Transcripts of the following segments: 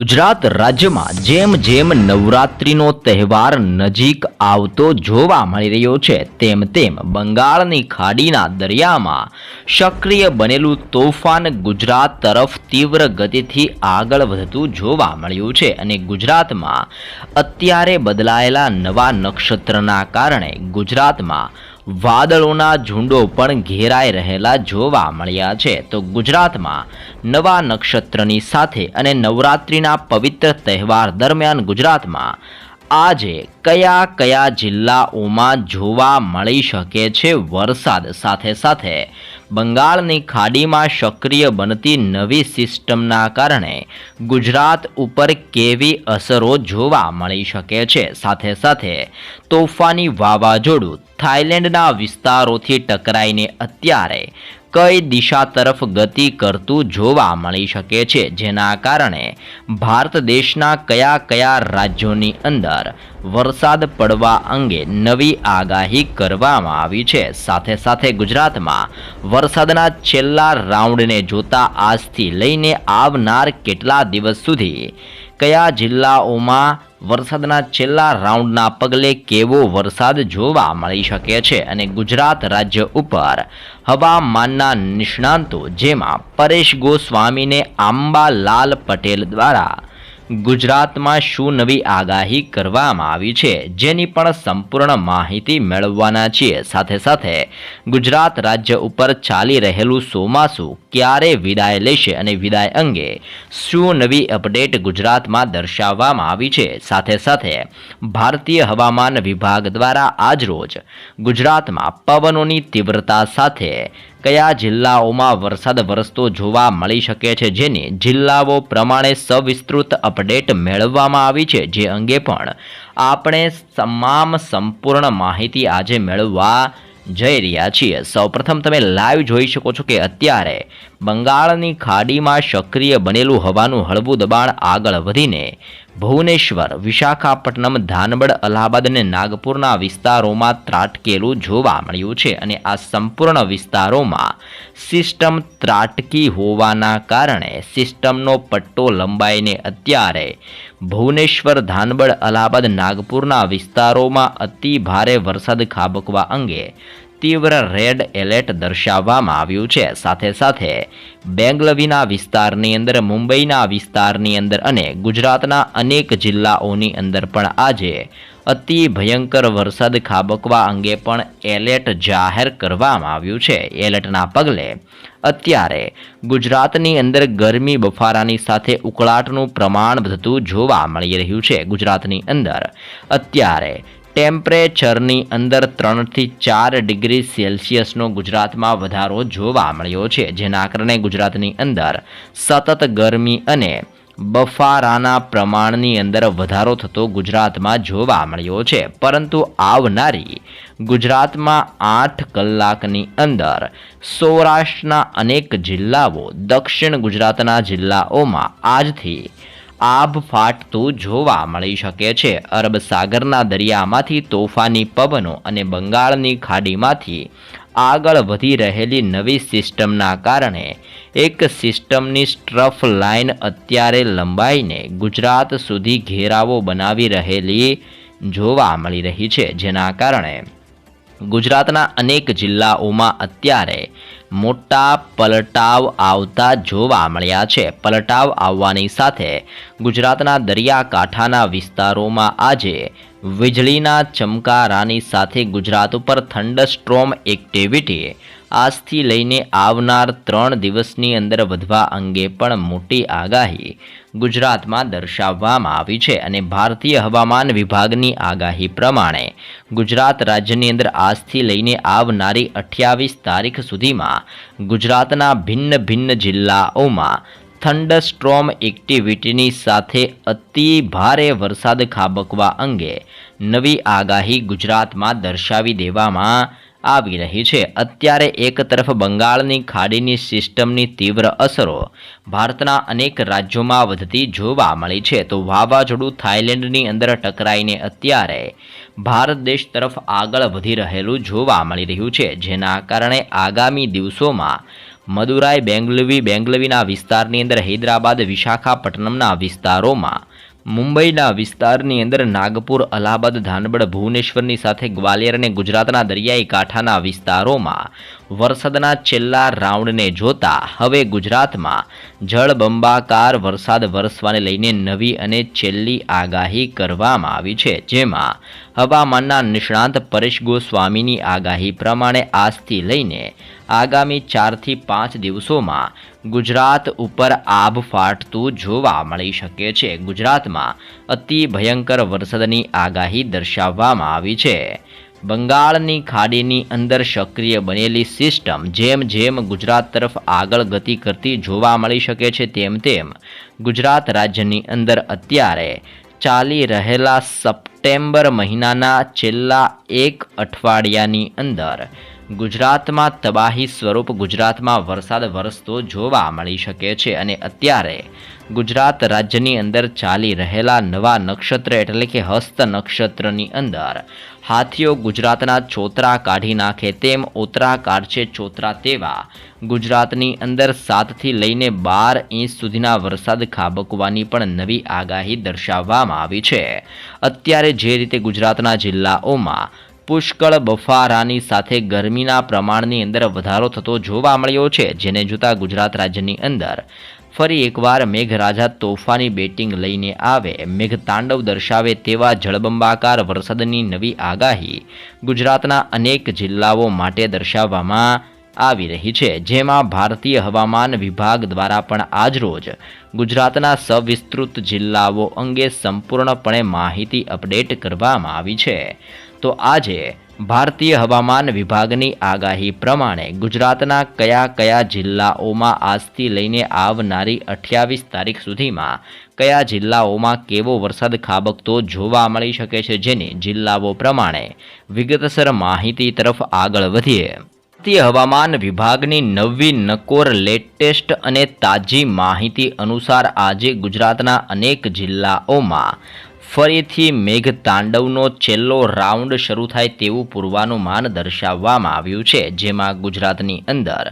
ગુજરાત રાજ્યમાં જેમ જેમ નવરાત્રિનો તહેવાર નજીક આવતો જોવા મળી રહ્યો છે, તેમ તેમ બંગાળની ખાડીના દરિયામાં સક્રિય બનેલું તોફાન ગુજરાત તરફ તીવ્ર ગતિથી આગળ વધતું જોવા મળ્યું છે અને ગુજરાતમાં અત્યારે બદલાયેલા નવા નક્ષત્રના કારણે ગુજરાતમાં વાદળોના ઝુંડો પણ ઘેરાઈ રહેલા જોવા મળ્યા છે. તો ગુજરાતમાં નવા નક્ષત્રની સાથે અને નવરાત્રિના પવિત્ર તહેવાર દરમિયાન ગુજરાતમાં આજે કયા કયા જિલ્લાઓમાં જોવા મળી શકે છે વરસાદ? સાથે સાથે બંગાળની ખાડીમાં સક્રિય બનતી નવી સિસ્ટમના કારણે ગુજરાત ઉપર કેવી અસરો જોવા મળી શકે છે? સાથે સાથે તોફાની વાવાઝોડું થાઇલેન્ડના વિસ્તારોથી ટકરાઈને અત્યારે કઈ દિશા તરફ ગતિ કરતું જોવા મળી શકે છે? જેના કારણે ભારત દેશના કયા કયા રાજ્યોની અંદર વરસાદ પડવા અંગે નવી આગાહી કરવામાં આવી છે? સાથે સાથે ગુજરાતમાં વરસાદના છેલ્લા રાઉન્ડને જોતા આજથી લઈને આવનાર કેટલા દિવસ સુધી કયા જિલ્લાઓમાં વરસાદના છેલ્લા રાઉન્ડના પગલે કેવો વરસાદ જોવા મળી શકે છે? અને ગુજરાત રાજ્ય ઉપર હવામાનના નિષ્ણાંતો જેમાં પરેશ ગોસ્વામીને આંબાલાલ પટેલ દ્વારા ગુજરાતમાં શું નવી આગાહી કરવામાં આવી છે, જેની પણ સંપૂર્ણ માહિતી મેળવવાના છીએ. સાથે સાથે ગુજરાત રાજ્ય ઉપર ચાલી રહેલું ચોમાસું ક્યારે વિદાય લેશે અને વિદાય અંગે શું નવી અપડેટ ગુજરાતમાં દર્શાવવામાં આવી છે? સાથે સાથે ભારતીય હવામાન વિભાગ દ્વારા આજરોજ ગુજરાતમાં પવનોની તીવ્રતા સાથે કયા જિલ્લાઓમાં વરસાદ વરસતો જોવા મળી શકે છે જેની જિલ્લાઓ પ્રમાણે સવિસ્તૃત અપડેટ મેળવવામાં આવી છે જે અંગે પણ આપણે તમામ સંપૂર્ણ માહિતી આજે મેળવવા જઈ રહ્યા છીએ. સૌપ્રથમ તમે લાઈવ જોઈ શકો છો કે અત્યારે બંગાળની ખાડીમાં સક્રિય બનેલું હવાનું હળવું દબાણ આગળ વધીને ભુવનેશ્વર, વિશાખાપટ્ટનમ ધાનબડ અલ્હાબાદ અને નાગપુરના વિસ્તારોમાં ત્રાટકેલું જોવા મળ્યું છે અને આ સંપૂર્ણ વિસ્તારોમાં સિસ્ટમ ત્રાટકી હોવાના કારણે સિસ્ટમનો પટ્ટો લંબાઈને અત્યારે ભુવનેશ્વર ધાનબડ અલ્હાબાદ, નાગપુરના વિસ્તારોમાં અતિ ભારે વરસાદ ખાબકવા અંગે તીવ્ર રેડ એલર્ટ દર્શાવવામાં આવ્યું છે. સાથે સાથે બેંગલવીના વિસ્તારની અંદર, મુંબઈના વિસ્તારની અંદર અને ગુજરાતના અનેક જિલ્લાઓની અંદર પણ આજે અતિ ભયંકર વરસાદ ખાબકવા અંગે પણ એલર્ટ જાહેર કરવામાં આવ્યું છે. એલર્ટના પગલે અત્યારે ગુજરાતની અંદર ગરમી બફારાની સાથે ઉકળાટનું પ્રમાણ વધતું જોવા મળી રહ્યું છે. ગુજરાતની અંદર અત્યારે ટેમ્પરેચરની અંદર ત્રણથી ચાર ડિગ્રી સેલ્સિયસનો ગુજરાતમાં વધારો જોવા મળ્યો છે, જેના કારણે ગુજરાતની અંદર સતત ગરમી અને બફારાના પ્રમાણની અંદર વધારો થતો ગુજરાતમાં જોવા મળ્યો છે. પરંતુ આવનારી ગુજરાતમાં આઠ કલાકની અંદર સૌરાષ્ટ્રના અનેક જિલ્લાઓ, દક્ષિણ ગુજરાતના જિલ્લાઓમાં આજથી આભ ફાટતું જોવા મળી શકે છે. અરબ સાગરના દરિયામાંથી તોફાની પવનો અને બંગાળની ખાડીમાંથી આગળ વધી રહેલી નવી સિસ્ટમના કારણે એક સિસ્ટમની સ્ટ્રફ લાઇન અત્યારે લંબાઈને ગુજરાત સુધી ઘેરાવો બનાવી રહેલી જોવા મળી રહી છે, જેના કારણે ગુજરાતના અનેક જિલ્લાઓમાં અત્યારે મોટા પલટાવ આવતા જોવા મળ્યા છે. પલટાવ આવવાની સાથે ગુજરાતના દરિયાકાંઠાના વિસ્તારોમાં આજે વીજળીના ચમકારાની સાથે ગુજરાત ઉપર થંડરસ્ટ્રોમ એક્ટિવિટી આજથી લઈને આવનાર ત્રણ દિવસની અંદર વધવા અંગે પણ મોટી આગાહી ગુજરાતમાં દર્શાવવામાં આવી છે અને ભારતીય હવામાન વિભાગની આગાહી પ્રમાણે ગુજરાત રાજ્યની અંદર આજથી લઈને આવનારી અઠ્યાવીસ તારીખ સુધીમાં ગુજરાતના ભિન્ન ભિન્ન જિલ્લાઓમાં થંડરસ્ટ્રોમ એક્ટિવિટીની સાથે અતિ ભારે વરસાદ ખાબકવા અંગે નવી આગાહી ગુજરાતમાં દર્શાવી દેવામાં આવી રહી છે. અત્યારે એક તરફ બંગાળની ખાડીની સિસ્ટમની તીવ્ર અસરો ભારતના અનેક રાજ્યોમાં વધતી જોવા મળી છે. તો વાવાઝોડું થાઇલેન્ડની અંદર ટકરાઈને અત્યારે ભારત દેશ તરફ આગળ વધી રહેલું જોવા મળી રહ્યું છે. જેના કારણે આગામી દિવસોમાં મદુરાઈ, બેંગલવી, બેંગલવીના વિસ્તારની અંદર હૈદરાબાદ, વિશાખાપટ્ટનમના વિસ્તારોમાં મુંબઈના વિસ્તારની અંદર નાગપુર, અલ્હાબાદ ધાનબડ ભુવનેશ્વરની સાથે ગ્વાલિયર અને ગુજરાતના દરિયાઈ કાંઠાના વિસ્તારોમાં વરસાદના છેલ્લા રાઉન્ડને જોતા હવે ગુજરાતમાં જળબંબાકાર વરસાદ વરસવાને લઈને નવી અને છેલ્લી આગાહી કરવામાં આવી છે, જેમાં હવામાનના નિષ્ણાંત પરેશ ગોસ્વામીની આગાહી પ્રમાણે આજથી લઈને આગામી ચારથી પાંચ દિવસોમાં ગુજરાત ઉપર આભ ફાટતું જોવા મળી શકે છે. ગુજરાતમાં અતિ ભયંકર વરસાદની આગાહી દર્શાવવામાં આવી છે. બંગાળની ખાડીની અંદર સક્રિય બનેલી સિસ્ટમ જેમ જેમ ગુજરાત તરફ આગળ ગતિ કરતી જોવા મળી શકે છે, તેમ તેમ ગુજરાત રાજ્યની અંદર અત્યારે ચાલી રહેલા સપ્ટેમ્બર મહિનાના છેલ્લા એક અઠવાડિયાની અંદર ગુજરાતમાં તબાહી સ્વરૂપ ગુજરાતમાં વરસાદ વરસતો જોવા મળી શકે છે અને અત્યારે ગુજરાત રાજ્યની અંદર ચાલી રહેલા નવા નક્ષત્ર એટલે કે હસ્ત નક્ષત્રની અંદર હાથીઓ ગુજરાતના ચોતરા કાઢી નાખે તેમ ઓતરા કાઢશે ચોતરા તેવા ગુજરાતની અંદર સાતથી લઈને બાર ઇંચ સુધીના વરસાદ ખાબકવાની પણ નવી આગાહી દર્શાવવામાં આવી છે. અત્યારે જે રીતે ગુજરાતના જિલ્લાઓમાં પુષ્કળ બફારાની સાથે ગરમીના પ્રમાણની અંદર વધારો થતો જોવા મળ્યો છે, જેને જોતા ગુજરાત રાજ્યની અંદર ફરી એકવાર મેઘરાજા તોફાની બેટિંગ લઈને આવે. મેઘતાંડવ દર્શાવે તેવા જળબંબાકાર વરસાદની નવી આગાહી ગુજરાતના અનેક જિલ્લાઓ માટે દર્શાવવામાં આવી રહી છે, જેમાં ભારતીય હવામાન વિભાગ દ્વારા પણ આજરોજ ગુજરાતના સવિસ્તૃત જિલ્લાઓ અંગે સંપૂર્ણપણે માહિતી અપડેટ કરવામાં આવી છે. તો આજે ભારતીય હવામાન વિભાગની આગાહી પ્રમાણે ગુજરાતના કયા કયા જિલ્લાઓમાં આજથી લઈને આવનારી અઠ્યાવીસ તારીખ સુધીમાં કયા જિલ્લાઓમાં કેવો વરસાદ ખાબકતો જોવા મળી શકે છે જેની જિલ્લાઓ પ્રમાણે વિગતસર માહિતી તરફ આગળ વધીએ. ભારતીય હવામાન વિભાગની નવી નકોર લેટેસ્ટ અને તાજી માહિતી અનુસાર આજે ગુજરાતના અનેક જિલ્લાઓમાં ફરીથી મેઘ તાંડવનો છેલ્લો રાઉન્ડ શરૂ થાય તેવું પૂર્વાનુમાન દર્શાવવામાં આવ્યું છે, જેમાં ગુજરાતની અંદર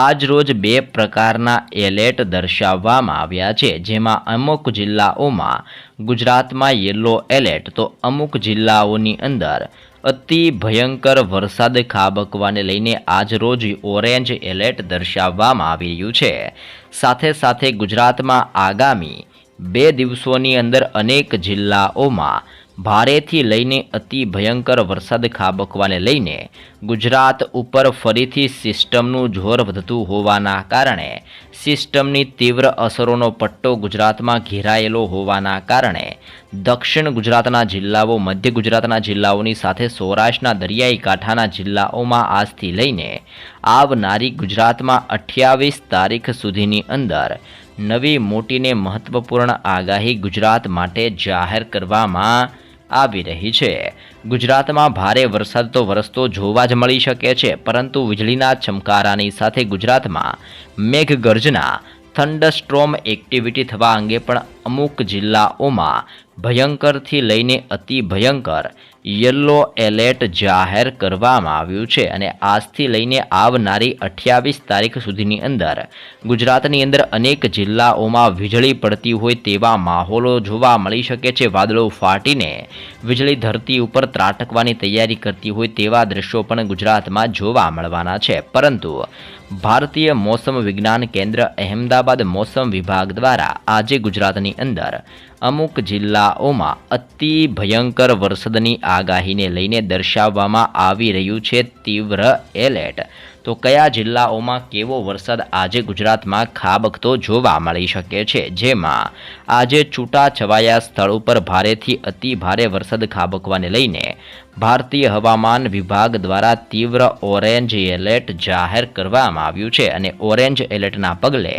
આજ રોજ બે પ્રકારના એલર્ટ દર્શાવવામાં આવ્યા છે, જેમાં અમુક જિલ્લાઓમાં ગુજરાતમાં યલો એલર્ટ, તો અમુક જિલ્લાઓની અંદર અતિ ભયંકર વરસાદ ખાબકવાને લઈને આજરોજ ઓરેન્જ એલર્ટ દર્શાવવામાં આવી રહ્યું છે. સાથે સાથે ગુજરાતમાં આગામી બે દિવસોની અંદર અનેક જિલ્લાઓમાં ભારેથી લઈને અતિ ભયંકર વરસાદ ખાબકવાને લઈને ગુજરાત ઉપર ફરીથી સિસ્ટમનું જોર વધતું હોવાના કારણે સિસ્ટમની તીવ્ર અસરોનો પટ્ટો ગુજરાતમાં ઘેરાયેલો હોવાના કારણે દક્ષિણ ગુજરાતના જિલ્લાઓ, મધ્ય ગુજરાતના જિલ્લાઓની સાથે સૌરાષ્ટ્રના દરિયાઈ કાંઠાના જિલ્લાઓમાં આજથી લઈને આવનારી ગુજરાતમાં અઠ્યાવીસ તારીખ સુધીની અંદર નવી મોટીને મહત્વપૂર્ણ આગાહી ગુજરાત માટે જાહેર કરવામાં આવી રહી છે. ગુજરાતમાં ભારે વરસાદ તો વરસતો જોવા જ મળી શકે છે, પરંતુ વીજળીના ચમકારાની સાથે ગુજરાતમાં મેઘગર્જના થંડરસ્ટ્રોમ એક્ટિવિટી થવા અંગે પણ અમુક જિલ્લાઓમાં ભયંકરથી લઈને અતિ ભયંકર યલો એલર્ટ જાહેર કરવામાં આવ્યું છે અને આજથી લઈને આવનારી અઠ્યાવીસ તારીખ સુધીની અંદર ગુજરાતની અંદર અનેક જિલ્લાઓમાં વીજળી પડતી હોય તેવા માહોલો જોવા મળી શકે છે. વાદળો ફાટીને વીજળી ધરતી ઉપર ત્રાટકવાની તૈયારી કરતી હોય તેવા દ્રશ્યો પણ ગુજરાતમાં જોવા મળવાના છે. પરંતુ ભારતીય મોસમ વિજ્ઞાન કેન્દ્ર અહેમદાબાદ મોસમ વિભાગ દ્વારા આજે ગુજરાતની અંદર અમુક જિલ્લાઓમાં અતિ ભયંકર વરસાદની આગાહીને લઈને દર્શાવવામાં આવી રહ્યું છે તીવ્ર એલર્ટ. તો કયા જિલ્લાઓમાં કેવો વરસાદ આજે ગુજરાતમાં ખાબકતો જોવા મળી શકે છે? જેમાં આજે છૂટાછવાયા સ્થળ ઉપર ભારેથી અતિ ભારે વરસાદ ખાબકવાને લઈને ભારતીય હવામાન વિભાગ દ્વારા તીવ્ર ઓરેન્જ એલર્ટ જાહેર કરવામાં આવ્યું છે અને ઓરેન્જ એલર્ટના પગલે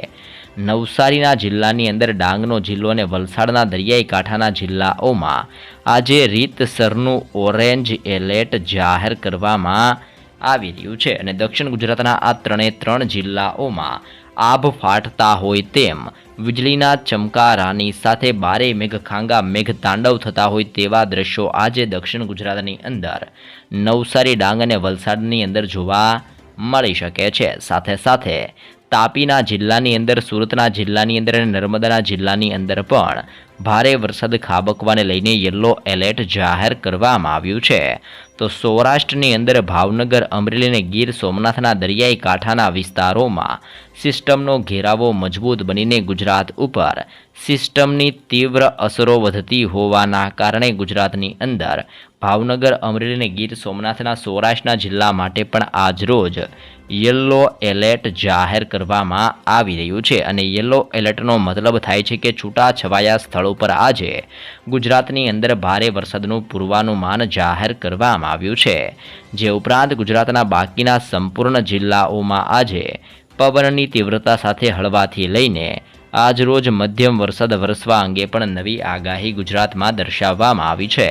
નવસારીના જિલ્લાની અંદર ડાંગનો જિલ્લો અને વલસાડના દરિયાઈ કાંઠાના જિલ્લાઓમાં આજે રીતસરનું ઓરેન્જ એલર્ટ જાહેર કરવામાં આવી રહ્યું છે અને દક્ષિણ ગુજરાતના આ ત્રણે ત્રણ જિલ્લાઓમાં આભ ફાટતા હોય તેમ, વીજળીના ચમકારાની સાથે બારે મેઘખાંગા મેઘ તાંડવ થતા હોય તેવા દ્રશ્યો આજે દક્ષિણ ગુજરાતની અંદર, નવસારી, ડાંગ અને વલસાડની અંદર જોવા મળી શકે છે. સાથે સાથે તાપીના જિલ્લાની અંદર, સુરતના જિલ્લાની અંદર અને નર્મદાના જિલ્લાની અંદર પણ ભારે વરસાદ ખાબકવાને લઈને યલો એલર્ટ જાહેર કરવામાં આવ્યું છે. તો સૌરાષ્ટ્રની અંદર ભાવનગર, અમરેલી અને ગીર સોમનાથના દરિયાઈ કાંઠાના વિસ્તારોમાં સિસ્ટમનો ઘેરાવો મજબૂત બનીને ગુજરાત ઉપર સિસ્ટમની તીવ્ર અસરો વધતી હોવાના કારણે ગુજરાતની અંદર ભાવનગર, અમરેલી અને ગીર સોમનાથના સૌરાષ્ટ્રના જિલ્લા માટે પણ આજરોજ યલો એલર્ટ જાહેર કરવામાં આવી રહ્યું છે અને યલો એલર્ટનો મતલબ થાય છે કે છૂટાછવાયા સ્થળો પર આજે ગુજરાતની અંદર ભારે વરસાદનું પૂર્વાનુમાન જાહેર કરવામાં આવ્યું છે. જે ઉપરાંત ગુજરાતના બાકીના સંપૂર્ણ જિલ્લાઓમાં આજે પવનની તીવ્રતા સાથે હળવાથી લઈને આજરોજ મધ્યમ વરસાદ વરસવા અંગે પણ નવી આગાહી ગુજરાતમાં દર્શાવવામાં આવી છે.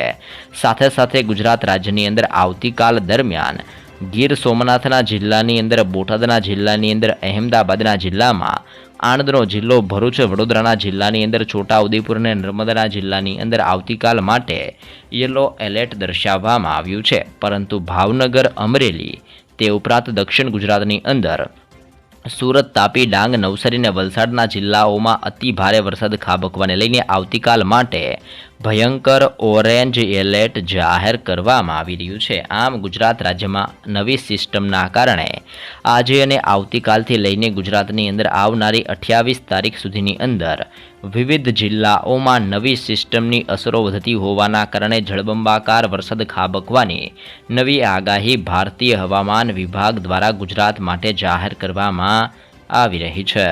સાથે સાથે ગુજરાત રાજ્યની અંદર આવતીકાલ દરમિયાન ગીર સોમનાથના જિલ્લાની અંદર, બોટાદના જિલ્લાની અંદર, અહેમદાબાદના જિલ્લામાં, આણંદનો જિલ્લો, ભરૂચ, વડોદરાના જિલ્લાની અંદર, છોટાઉદેપુર અને નર્મદાના જિલ્લાની અંદર આવતીકાલ માટે યલો એલર્ટ દર્શાવવામાં આવ્યું છે. પરંતુ ભાવનગર, અમરેલી, તે ઉપરાંત દક્ષિણ ગુજરાતની અંદર સુરત, તાપી, ડાંગ, નવસારી અને વલસાડના જિલ્લાઓમાં અતિ ભારે વરસાદ ખાબકવાને લઈને આવતીકાલ માટે ભયંકર ઓરેન્જ એલર્ટ જાહેર કરવામાં આવી રહ્યું છે. આમ ગુજરાત રાજ્યમાં નવી સિસ્ટમના કારણે આજે અને આવતીકાલથી લઈને ગુજરાતની અંદર આવનારી અઠ્યાવીસ તારીખ સુધીની અંદર વિવિધ જિલ્લાઓમાં નવી સિસ્ટમની અસરો વધતી હોવાના કારણે જળબંબાકાર વરસાદ ખાબકવાની નવી આગાહી ભારતીય હવામાન વિભાગ દ્વારા ગુજરાત માટે જાહેર કરવામાં આવી રહી છે.